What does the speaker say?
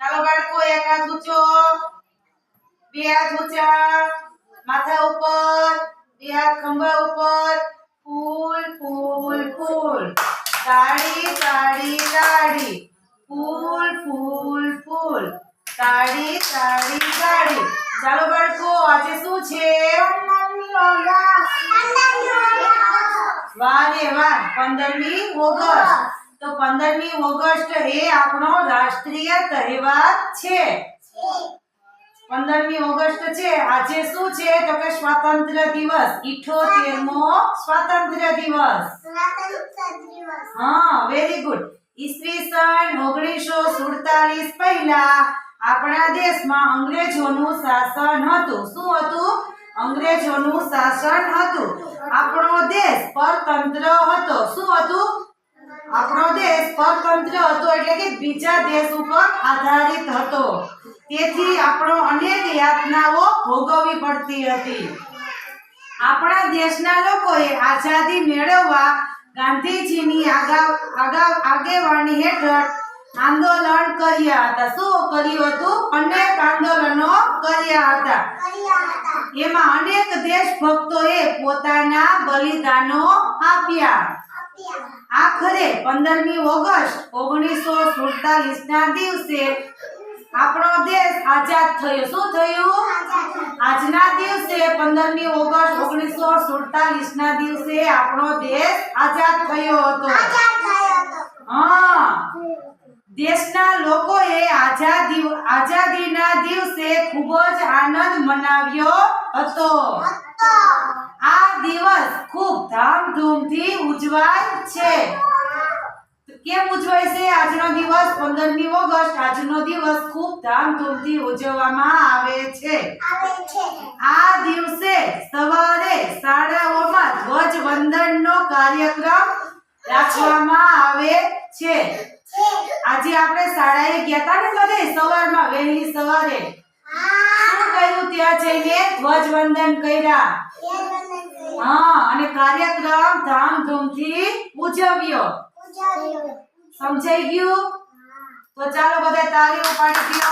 ચાલો બાળકો, એક હાથ ઊંચો, બે હાથ ઊંચા, માથા ઉપર, બે હાથ ખંભા ઉપર. ફૂલ ફૂલ ફૂલ. તાળી તાળી તાળી. ફૂલ ફૂલ ફૂલ. તાળી તાળી તાળી. ચાલો બાળકો, આજે શું છે? વારે વાહ પંદરમી ઓગસ્ટ. તો પંદરમી ઓગસ્ટ એ આપણો રાષ્ટ્રીય તહેવાર છે. પંદરમી ઓગસ્ટ છે. આજે શું છે? તો કે સ્વાતંત્ર્ય દિવસ. ઇઠોતેરમો સ્વાતંત્ર્ય દિવસ. હા વેરી ગુડ ઈસવીસન ઓગણીસો સુડતાલીસ પહેલા આપણા દેશમાં અંગ્રેજોનું શાસન હતું. શું હતું? અંગ્રેજોનું શાસન હતું. આપણો દેશ પરતંત્ર હતો. શું હતું? આપણો દેશ પરતંત્ર હતો એટલે કે બીજા દેશ ઉપર આધારિત હતો. તેથી આપણો અનેક યાતનાઓ ભોગવવી પડતી હતી. આપણા દેશના લોકોએ આઝાદી મેળવવા ગાંધીજીની આગા આગા, આગેવાની હેઠળ આંદોલન કર્યા હતા. શું કર્યું હતું? અનેક આંદોલનો કર્યા હતા. એમાં અનેક દેશભક્તોએ પોતાના બલિદાનો આપ્યા. આખરે પંદરમી ઓગસ્ટ ઓગણીસો સુડતાલીસ ના દિવસે આપણો દેશ આઝાદ થયો. શું થયું? આજના દિવસે પંદરમી ઓગસ્ટ ઓગણીસો સુડતાલીસ ના દિવસે આપણો દેશ આઝાદ થયો હતો. હા. દેશના લોકોએ આઝાદી આઝાદીના દિવસે ખૂબ જ આનંદ મનાવ્યો હતો. દિવસ ખૂબ ધામધૂમથી ઉજવાય છે. કેમ ઉજવાય છે? આજનો દિવસ 15મી ઓગસ્ટ. આજનો દિવસ ખૂબ ધામધૂમથી ઉજવવામાં આવે છે. આ દિવસે સવારે શાળાઓમાં ધ્વજવંદનનો કાર્યક્રમ રાખવામાં આવે છે. આજે આપણે શાળાએ ગયા હતા ને બધે? સવારમાં વહેલી સવારે. શું કર્યું? ત્યાં જઈને ધ્વજવંદન કર્યા. હા અને કાર્યક્રમ ધામધૂમથી ઉજવ્યો. સમજાઈ ગયું? તો ચાલો બધા તાળીઓ પાડી દો